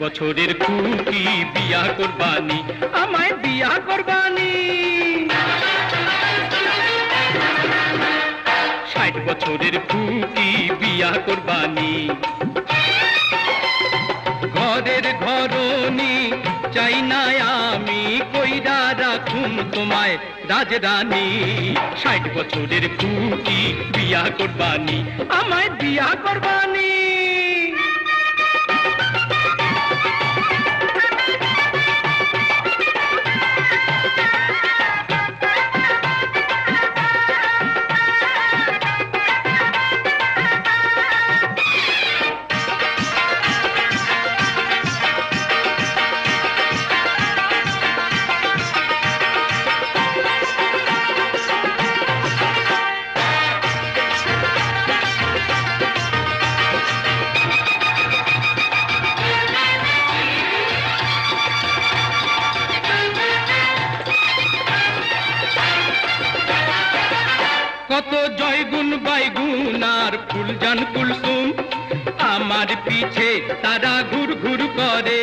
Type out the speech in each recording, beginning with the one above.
বছরের খুকি বিয়া করবানি, আমায় বিয়া করবানি। ষাট বছরের খুকি বিয়া করবানি। ঘরের ঘরনি চাই না আমি, কইরা রাখুম তোমায় রাজরানী। ষাট বছরের খুকি বিয়া করবানি, আমায় বিয়া করবানি। কত জয়গুণ বাইগুণ আর ফুলজান কুলসুম। আমার পিছে তারা ঘুর ঘুর করে।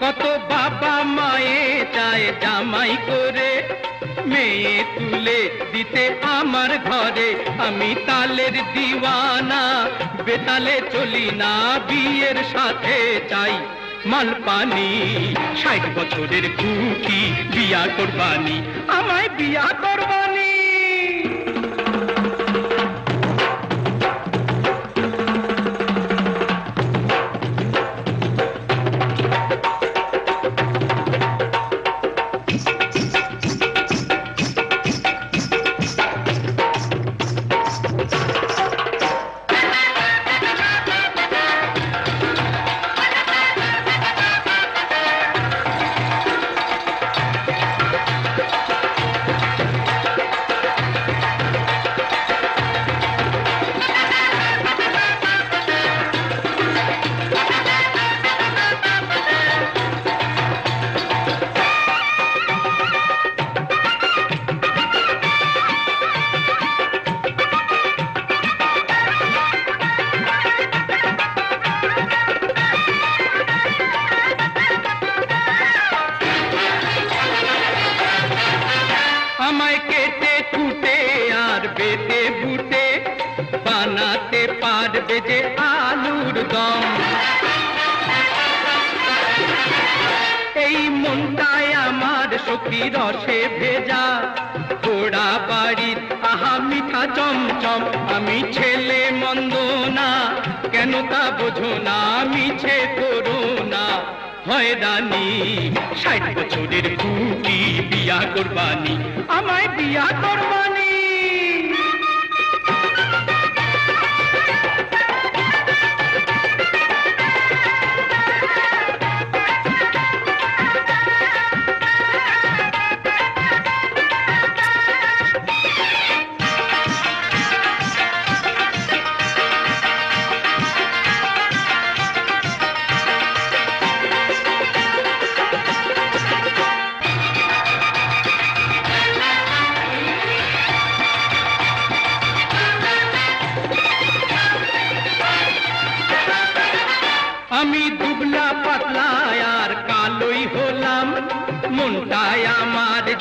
কত বাবা মায়ে চায় জামাই করে। মেয়ে তুলে দিতে আমার ঘরে। আমি তালের দিওয়ানা, বেতালে চলি না বিয়ের সাথে চাই। মাল পানি ষাট বছরের খুকি বিয়া করবানি আমায় বিয়া করবানি। আমায় কেটে কুটে আর বেটে বুটে, বানাতে পারবে যে আলুর দম। এই মনটায় আমার সখী রসে ভেজা ঘোড়া বাড়ির আহা মিঠা চমচম। আমি ছেলে মন্দ না, কেন তা বোঝো না, মিছে করো। না হয়রানি ষাট বছরের খুকি বিয়া করবানি। আমায় বিয়া করবানি।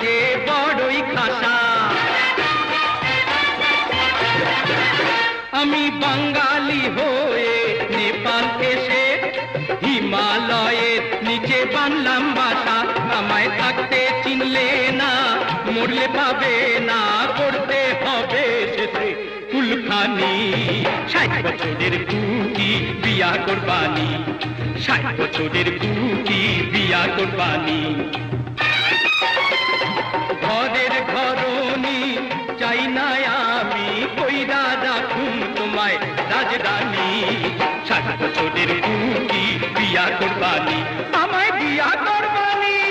যে বড়ই খাসা। আমি বাঙালি হয়ে নেপাল এসে হিমালয়ের নিচে বানলাম বাসা। আমায় থাকতে চিনলে না, মরলে পাবে না, করতে হবে শেষে কুলখানি। ষাট বছরের কুকি বিয়া করবানি, ষাট বছরের কুকি বিয়া করবানি। রাজরানী সাত বছরের কুকি বিয়া কোরবানি। আমায় বিয়া কোরবানি।